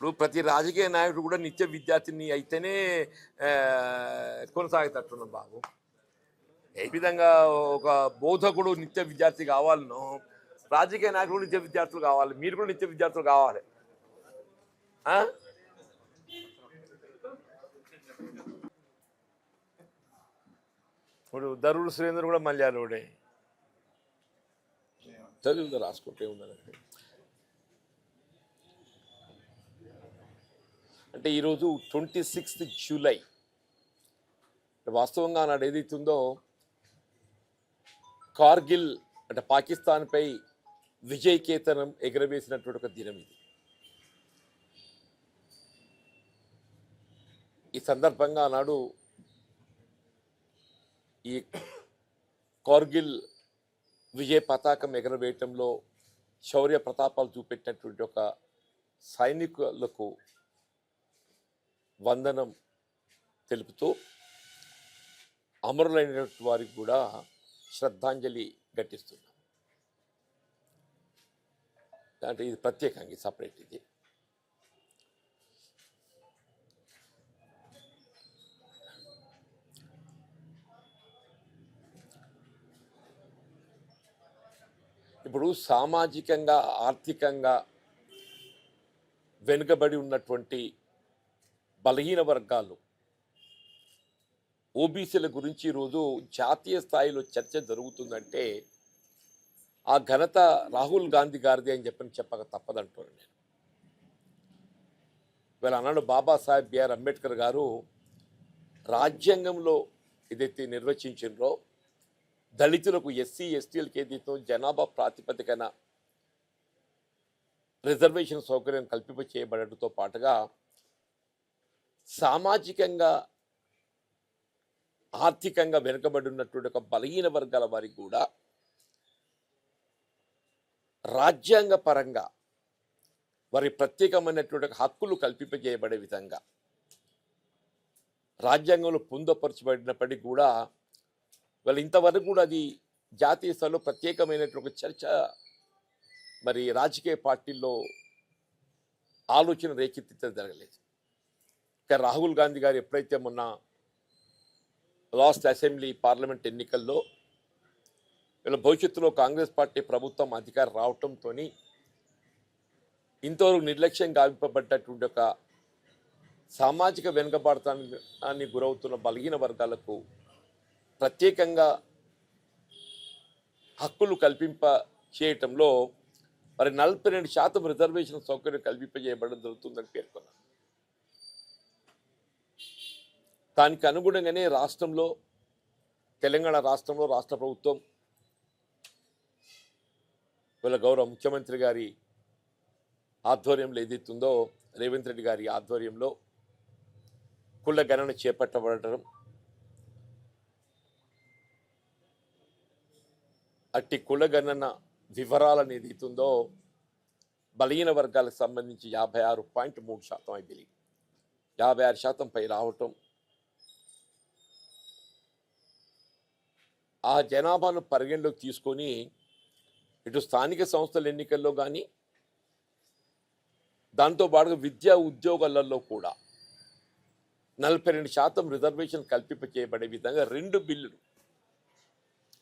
ఇప్పుడు ప్రతి రాజకీయ నాయకుడు కూడా నిత్య విద్యార్థిని అయితేనే ఆ, బాబు. ఏ విధంగా ఒక బోధకుడు నిత్య విద్యార్థి కావాలనో రాజకీయ నాయకుడు నిత్య విద్యార్థులు కావాలి మీరు కూడా నిత్య విద్యార్థులు కావాలి. ఇప్పుడు దరుడు సురేంద్ర కూడా మల్యాలోడే చదువు రాసుకుంటే ఉందని అంటే ఈరోజు ట్వంటీ సిక్స్త్ జూలై. వాస్తవంగా నాడు ఏదైతుందో కార్గిల్ అంటే పాకిస్తాన్పై విజయ్ కేతనం ఎగరవేసినటువంటి ఒక దినం ఇది. ఈ సందర్భంగా నాడు ఈ కార్గిల్ విజయ పతాకం ఎగరవేయటంలో శౌర్య ప్రతాపాలు చూపెట్టినటువంటి ఒక సైనికులకు వందనం తెలుపుతూ అమరులైనటువంటి వారికి కూడా శ్రద్ధాంజలి ఘటిస్తున్నాం. అంటే ఇది ప్రత్యేకంగా సపరేట్ ఇది. ఇప్పుడు సామాజికంగా ఆర్థికంగా వెనుకబడి ఉన్నటువంటి బలహీన వర్గాలు. ఓబీసీల గురించి ఈరోజు జాతీయ స్థాయిలో చర్చ జరుగుతుందంటే ఆ ఘనత రాహుల్ గాంధీ గారిది అని చెప్పని చెప్పక తప్పదంటున్నాను నేను. వీళ్ళ అన్నాడు బాబాసాహెబ్ బిఆర్ అంబేద్కర్ గారు రాజ్యాంగంలో ఏదైతే నిర్వచించిండ్రో దళితులకు ఎస్సీ ఎస్టీలకు ఏదైతే జనాభా ప్రాతిపదికన రిజర్వేషన్ సౌకర్యం కల్పింప చేయబడటంతో పాటుగా సామాజికంగా ఆర్థికంగా వెనుకబడి ఉన్నటువంటి ఒక బలహీన వర్గాల వారికి కూడా రాజ్యాంగ పరంగా వారి ప్రత్యేకమైనటువంటి హక్కులు కల్పింపజేయబడే విధంగా రాజ్యాంగంలో పొందపరచబడినప్పటికీ కూడా వాళ్ళు ఇంతవరకు కూడా అది జాతీయ స్థాయిలో ప్రత్యేకమైనటువంటి ఒక చర్చ మరి రాజకీయ పార్టీల్లో ఆలోచన రేకెత్తించడం జరగలేదు. రాహుల్ గాంధీ గారు ఎప్పుడైతే మొన్న లాస్ట్ అసెంబ్లీ పార్లమెంట్ ఎన్నికల్లో వీళ్ళ భవిష్యత్తులో కాంగ్రెస్ పార్టీ ప్రభుత్వం అధికారం రావటంతో ఇంతవరకు నిర్లక్ష్యం గావింపబడ్డటువంటి ఒక సామాజిక వెనుకబాటుతాన్ని గురవుతున్న బలహీన వర్గాలకు ప్రత్యేకంగా హక్కులు కల్పింప చేయటంలో మరి నలభై రెండు శాతం రిజర్వేషన్ సౌకర్యం కల్పింపజేయబడడం జరుగుతుందని పేర్కొన్నారు. దానికి అనుగుణంగానే రాష్ట్రంలో తెలంగాణ రాష్ట్రంలో రాష్ట్ర ప్రభుత్వం వీళ్ళ గౌరవ ముఖ్యమంత్రి గారి ఆధ్వర్యంలో ఏదైతుందో రేవంత్ రెడ్డి గారి ఆధ్వర్యంలో కుల గణన చేపట్టబడటం అట్టి కుల గణన వివరాలను ఏదైతుందో బలహీన వర్గాలకు సంబంధించి యాభై ఆరు పాయింట్ మూడు శాతం ఐ బిలీవ్ యాభై ఆరు శాతం పై రావటం ఆ జనాభాను పరిగణలోకి తీసుకొని ఇటు స్థానిక సంస్థల ఎన్నికల్లో కానీ దాంతో పాటుగా విద్యా ఉద్యోగాలలో కూడా నలభై రెండు శాతం రిజర్వేషన్ కల్పింప చేయబడే విధంగా రెండు బిల్లులు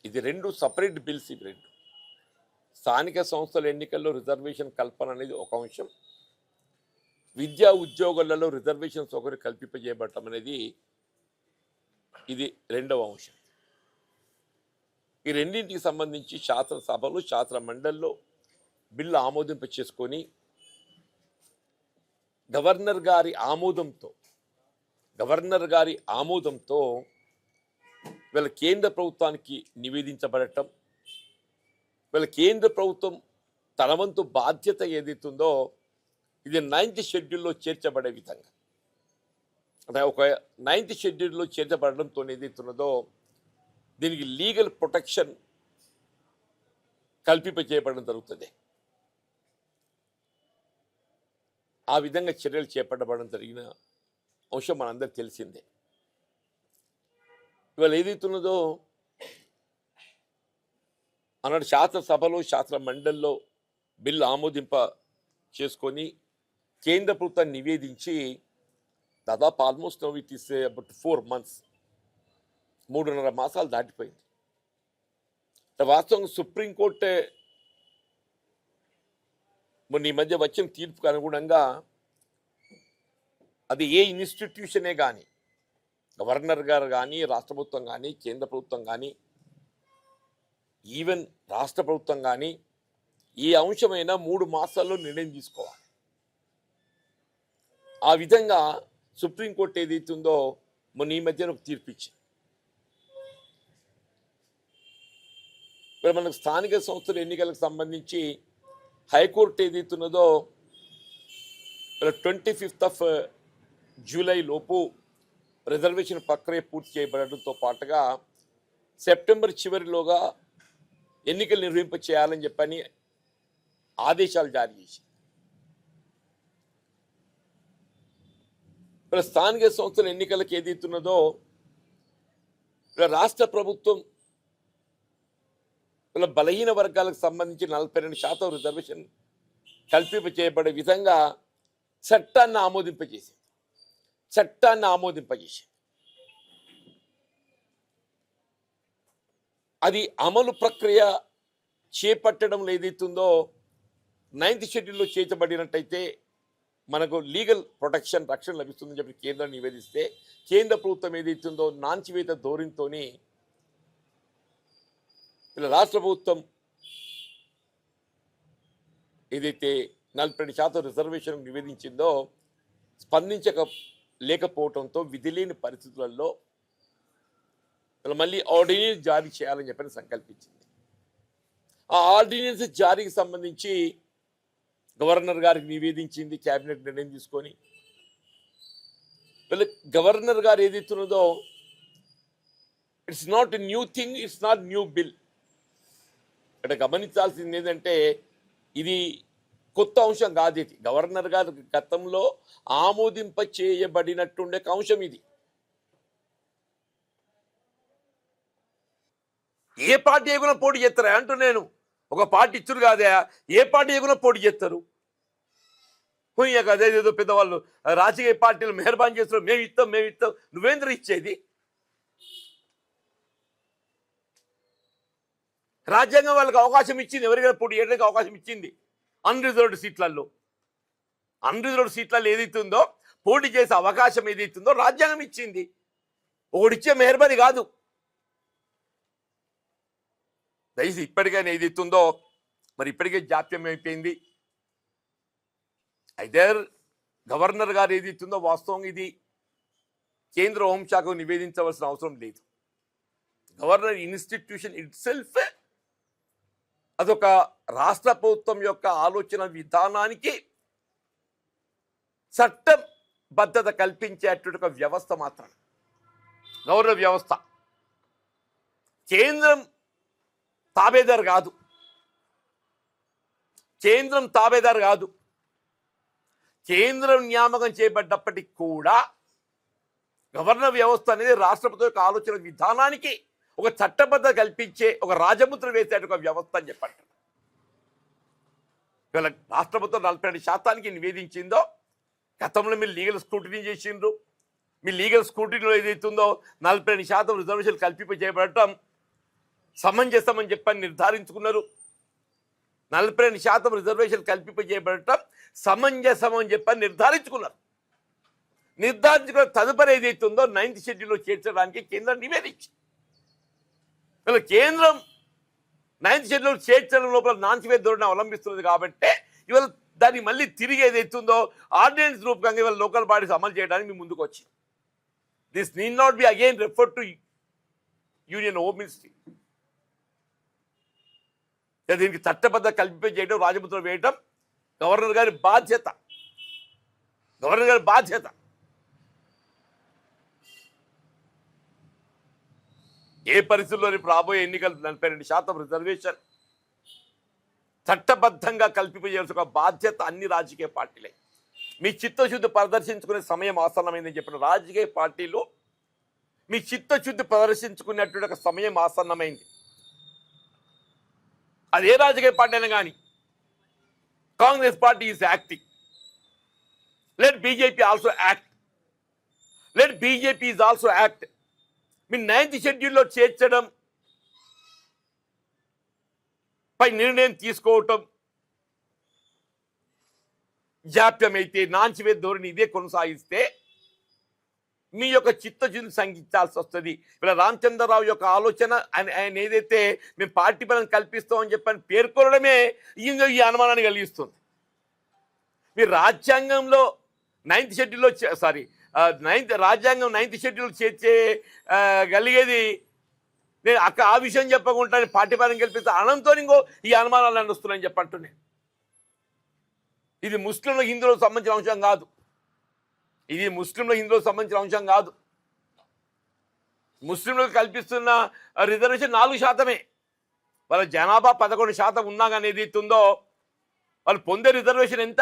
ఇది రెండు సపరేట్ బిల్స్ ఇవి రెండు. స్థానిక సంస్థల ఎన్నికల్లో రిజర్వేషన్ కల్పన అనేది ఒక అంశం. విద్యా ఉద్యోగాలలో రిజర్వేషన్ సౌకర్యం కల్పింపజేయబడటం అనేది ఇది రెండవ అంశం. ఈ రెండింటికి సంబంధించి శాసనసభలు శాసన మండలిలో బిల్లు ఆమోదింప చేసుకొని గవర్నర్ గారి ఆమోదంతో గవర్నర్ గారి ఆమోదంతో వీళ్ళ కేంద్ర ప్రభుత్వానికి నివేదించబడటం వీళ్ళ కేంద్ర ప్రభుత్వం తన వంతు బాధ్యత ఏదైతుందో ఇది నైన్త్ షెడ్యూల్లో చేర్చబడే విధంగా. అంటే ఒక నైన్త్ షెడ్యూల్లో చేర్చబడడంతో ఏదైతున్నదో దీనికి లీగల్ ప్రొటెక్షన్ కల్పింప చేయబడడం జరుగుతుంది. ఆ విధంగా చర్యలు చేపట్టబడడం జరిగిన అంశం మనందరికి తెలిసిందే. ఇవాళ ఏదైతున్నదో అన్నాడు శాసనసభలో శాసన మండలిలో బిల్లు ఆమోదింప చేసుకొని కేంద్ర ప్రభుత్వం నివేదించి దాదాపు almost now it is about four months మూడున్నర మాసాలు దాటిపోయింది. వాస్తవం వాస్తవంగా సుప్రీంకోర్టు మొన్న ఈ మధ్య వచ్చిన తీర్పుకు అనుగుణంగా అది ఏ ఇన్స్టిట్యూషనే కానీ గవర్నర్ గారు కానీ రాష్ట్ర ప్రభుత్వం కానీ కేంద్ర ప్రభుత్వం కానీ ఈవెన్ రాష్ట్ర ప్రభుత్వం కానీ ఈ అంశమైనా మూడు మాసాల్లో నిర్ణయం తీసుకోవాలి. ఆ విధంగా సుప్రీంకోర్టు ఏదైతుందో మొన్న ఈ మధ్యన ఒక తీర్పు ఇప్పుడు మనకు స్థానిక సంస్థల ఎన్నికలకు సంబంధించి హైకోర్టు ఏదైతున్నదో ట్వంటీ ఫిఫ్త్ ఆఫ్ జూలై లోపు రిజర్వేషన్ ప్రక్రియ పూర్తి చేయబడడంతో పాటుగా సెప్టెంబర్ చివరిలోగా ఎన్నికలు నిర్వహింప చేయాలని చెప్పని ఆదేశాలు జారీ చేసి ఇప్పుడు స్థానిక సంస్థల ఎన్నికలకు ఏదైతున్నదో రాష్ట్ర ప్రభుత్వం ఇలా బలహీన వర్గాలకు సంబంధించి నలభై రెండు శాతం రిజర్వేషన్ కల్పింప చేయబడే విధంగా చట్టాన్ని ఆమోదింపజేసింది. చట్టాన్ని ఆమోదింపజేసింది. అది అమలు ప్రక్రియ చేపట్టడంలో ఏదైతుందో నైన్త్ షెడ్యూల్లో చేర్చబడినట్టయితే మనకు లీగల్ ప్రొటెక్షన్ రక్షణ లభిస్తుందని చెప్పి కేంద్రం నివేదిస్తే కేంద్ర ప్రభుత్వం ఏదైతుందో నాంచివేత ధోరణితోని ఇలా రాష్ట్ర ప్రభుత్వం ఏదైతే నలభై రెండు శాతం రిజర్వేషన్ నివేదించిందో స్పందించక లేకపోవడంతో విధి లేని పరిస్థితులలో మళ్ళీ ఆర్డినెన్స్ జారీ చేయాలని చెప్పని సంకల్పించింది. ఆ ఆర్డినెన్స్ జారీకి సంబంధించి గవర్నర్ గారికి నివేదించింది కేబినెట్ నిర్ణయం తీసుకొని. వీళ్ళ గవర్నర్ గారు ఏదైతున్నదో it's not new thing it's not new bill ఇక్కడ గమనించాల్సింది ఏంటంటే ఇది కొత్త అంశం కాదు ఇది. గవర్నర్ గారు గతంలో ఆమోదింప చేయబడినట్టుండే అంశం ఇది. ఏ పార్టీ ఎగున పోటీ చేస్తారా? అంటూ నేను ఒక పార్టీ ఇచ్చురు కాదే. ఏ పార్టీ ఎగున పోటీ చేస్తారు? పోయాక అదేదేదో పెద్దవాళ్ళు. రాజకీయ పార్టీలు మెహర్బాన్ చేస్తారు మేము ఇస్తాం మేము ఇస్తాం. నువ్వేంద్ర ఇచ్చేది? రాజ్యాంగం వాళ్ళకి అవకాశం ఇచ్చింది. ఎవరికైనా పోటీ చేయడానికి అవకాశం ఇచ్చింది? అన్రిజర్వ్డ్ సీట్లలో అన్రిజర్వ్డ్ సీట్లలో ఏదైతే ఉందో పోటీ చేసే అవకాశం ఏదైతే ఉందో రాజ్యాంగం ఇచ్చింది. ఒకడిచ్చే మెహర్బది కాదు. దయచేసి ఇప్పటికైనా ఏదైతే ఉందో మరి ఇప్పటికే జాప్యం అయిపోయింది అయితే గవర్నర్ గారు ఏదైతే ఉందో వాస్తవం ఇది. కేంద్ర హోంశాఖకు నివేదించవలసిన అవసరం లేదు. గవర్నర్ ఇన్స్టిట్యూషన్ ఇట్ సెల్ఫ్ అదొక రాష్ట్ర ప్రభుత్వం యొక్క ఆలోచన విధానానికి చట్టబద్ధత కల్పించేటువంటి ఒక వ్యవస్థ మాత్రమే. గవర్నర్ వ్యవస్థ. కేంద్రం తాబేదారు కాదు. కేంద్రం తాబేదారు కాదు. కేంద్రం నియామకం చేయబడ్డప్పటికి కూడా గవర్నర్ వ్యవస్థ అనేది రాష్ట్రపతి యొక్క ఆలోచన విధానానికి ఒక చట్టబద్ధ కల్పించే ఒక రాజముద్ర వేసే ఒక వ్యవస్థ అని చెప్పండి. ఇవాళ రాష్ట్ర ప్రభుత్వం నలభై రెండు శాతానికి నివేదించిందో గతంలో మీరు లీగల్ స్క్రూటినీ చేసిండ్రు. మీ లీగల్ స్క్రూటినీలో ఏదైతుందో నలభై రెండు శాతం రిజర్వేషన్ కల్పింప చేయబడటం సమంజసమని చెప్పని నిర్ధారించుకున్నారు. నలభై రెండు శాతం రిజర్వేషన్ కల్పింప చేయబడటం సమంజసం అని చెప్పని నిర్ధారించుకున్నారు. నిర్ధారించుకున్న తదుపరి ఏదైతే ఉందో నైన్త్ షెడ్యూల్లో చేర్చడానికి కేంద్రం నివేదించి ఇలా కేంద్రం నైన్త్ షెడ్యూల్ చేర్చడం లోపల నాన్సివేత ధోరణి అవలంబిస్తున్నది కాబట్టి ఇవాళ దాన్ని మళ్ళీ తిరిగి ఏదైతుందో ఆర్డినెన్స్ రూపకంగా ఇవాళ లోకల్ బాడీస్ అమలు చేయడానికి మీ ముందుకు వచ్చింది. This need not be again refer to union home ministry దీనికి చట్టబద్ధ కల్పింపజేయడం రాజముద్ర వేయటం గవర్నర్ గారి బాధ్యత. గవర్నర్ గారి బాధ్యత. ఏ పరిస్థితుల్లోని రాబోయే ఎన్నికలు నలభై రెండు శాతం రిజర్వేషన్? చట్టబద్ధంగా కల్పింపజేయాల్సిన ఒక బాధ్యత అన్ని రాజకీయ పార్టీలే. మీ చిత్తశుద్ధి ప్రదర్శించుకునే సమయం ఆసన్నమైందని చెప్పిన రాజకీయ పార్టీలు మీ చిత్తశుద్ధి ప్రదర్శించుకునేటువంటి ఒక సమయం ఆసన్నమైంది. అది ఏ రాజకీయ పార్టీ అయినా కానీ Congress party is acting let BJP also act let BJP is also act me ninth షెడ్యూల్లో చేర్చడం. పై నిర్ణయం తీసుకోవటం. జాప్యమైతే నాంచివే ధోరణి ఇదే కొనసాగిస్తే మీ యొక్క చిత్తశుద్ధి సంగించాల్సి వస్తుంది. ఇలా రామచంద్రరావు యొక్క ఆలోచన ఆయన ఆయన ఏదైతే మేము పార్టీ బలం కల్పిస్తామని చెప్పని పేర్కొనడమే ఇంకా ఈ అనుమానాన్ని కలిగిస్తుంది. మీరు రాజ్యాంగంలో నైన్త్ షెడ్యూల్లో సారీ నైన్త్ రాజ్యాంగం నైన్త్ షెడ్యూల్ చేర్చే గలిగేది. నేను అక్క ఆ విషయం చెప్పకుండా పార్టీ కల్పిస్తే అనంతో ఇంకో ఈ అనుమానాలు నడుస్తున్నాయని వస్తున్నాయని ఇది ముస్లింల హిందువులకు సంబంధించిన అంశం కాదు. ఇది ముస్లింల హిందువులకు సంబంధించిన అంశం కాదు. ముస్లింలకు కల్పిస్తున్న రిజర్వేషన్ నాలుగు శాతమే. వాళ్ళ జనాభా పదకొండు శాతం ఉన్నా కానీ వాళ్ళు పొందే రిజర్వేషన్ ఎంత?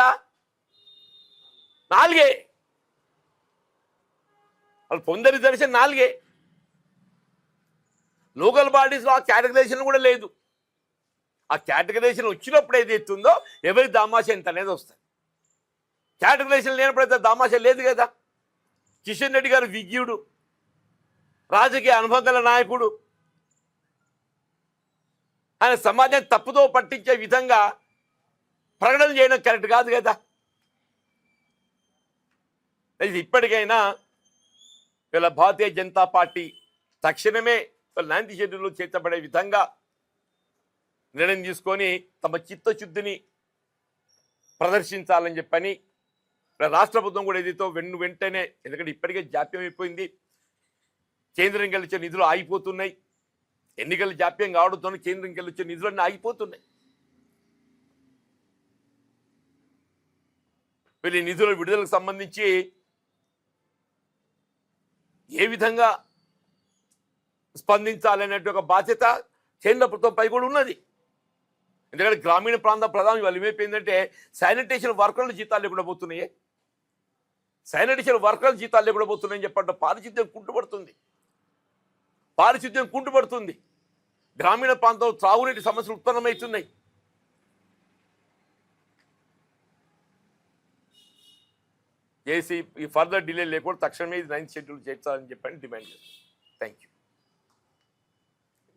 నాలుగే. వాళ్ళు పొందే రిజర్వేషన్ నాలుగే. లోకల్ బాడీస్లో ఆ కేటగరైజేషన్ కూడా లేదు. ఆ కేటగరైజేషన్ వచ్చినప్పుడు ఏది ఎత్తుందో ఎవరి దామాష ఎంత అనేది వస్తుంది. కేటగరైజేషన్ లేనప్పుడైతే దామాష లేదు కదా. కిషన్ రెడ్డి గారు విజ్ఞుడు రాజకీయ అనుభవం గల నాయకుడు. ఆయన సమాజాన్ని తప్పుదో పట్టించే విధంగా ప్రకటన చేయడం కరెక్ట్ కాదు కదా. ఇది ఇప్పటికైనా వీళ్ళ భారతీయ జనతా పార్టీ తక్షణమే వీళ్ళ నైన్త్ షెడ్యూల్లో చేర్చబడే విధంగా నిర్ణయం తీసుకొని తమ చిత్తశుద్ధిని ప్రదర్శించాలని చెప్పని రాష్ట్ర ప్రభుత్వం కూడా ఏదైతే వెన్ను వెంటనే ఎందుకంటే ఇప్పటికే జాప్యం అయిపోయింది. కేంద్రం గెలిచే నిధులు ఆగిపోతున్నాయి. ఎన్నికలు జాప్యం కావడంతో కేంద్రం గెలిచే నిధులన్నీ ఆగిపోతున్నాయి. వీళ్ళ నిధుల విడుదలకు సంబంధించి ఏ విధంగా స్పందించాలనేటువంటి ఒక బాధ్యత కేంద్ర ప్రభుత్వంపై కూడా ఉన్నది. ఎందుకంటే గ్రామీణ ప్రాంత ప్రధానం ఇవాళ ఏమైపోయిందంటే శానిటేషన్ వర్కర్ల జీతాలు లేకుండా పోతున్నాయి. శానిటేషన్ వర్కర్ల జీతాలు లేకుండా పోతున్నాయని చెప్పంటే పారిశుద్ధ్యం కుంటుపడుతుంది. పారిశుద్ధ్యం కుంటుపడుతుంది. గ్రామీణ ప్రాంతం త్రాగునీటి సమస్యలు ఉత్పన్నమవుతున్నాయి. చేసి ఈ ఫర్దర్ డిలే లేకుండా తక్షణమే ఇది నైన్త్ షెడ్యూల్ చేర్చాలని చెప్పని డిమాండ్ చేస్తాను థ్యాంక్ యూ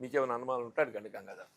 మీకేమైనా అనుమానం ఉంటే అడగండి గంగాధర్.